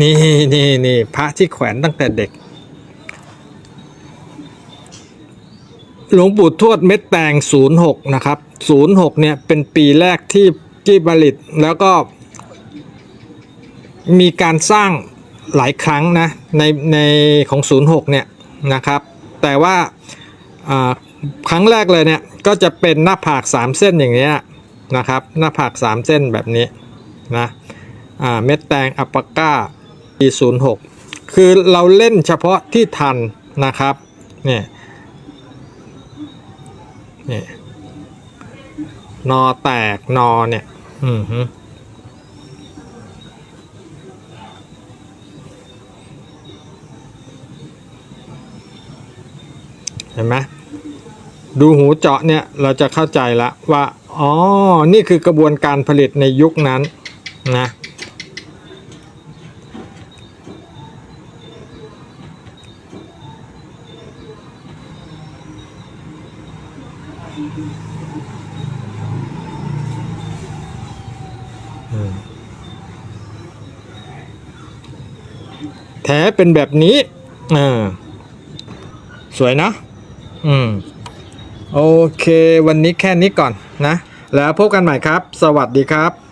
นี่นี่นี่พระที่แขวนตั้งแต่เด็ก หลวงปู่ทวดเม็ดแตง06นะครับ06เนี่ยเป็นปีแรกที่ที่ผลิตแล้วก็ มีการสร้างหลายครั้งนะในในของ06เนี่ยนะครับ แต่ว่าครั้งแรกเลยเนี่ยก็จะเป็นหน้าผาก3เส้นอย่างเนี้ยนะครับ หน้าผาก3เส้นแบบนี้นะเม็ดแตงอัปปาก้า ปี 06 คือเราเล่นเฉพาะที่ทันนะครับเนี่ยนี่นอแตกนอเนี่ยอืมฮึเห็นไหมดูหูเจาะเนี่ยเราจะเข้าใจละว่า อ๋อ นี่คือกระบวนการผลิตในยุคนั้นนะ แท้เป็นแบบนี้เออสวยนะ อืม โอเค วันนี้แค่นี้ก่อนนะ แล้วพบกันใหม่ครับ สวัสดีครับ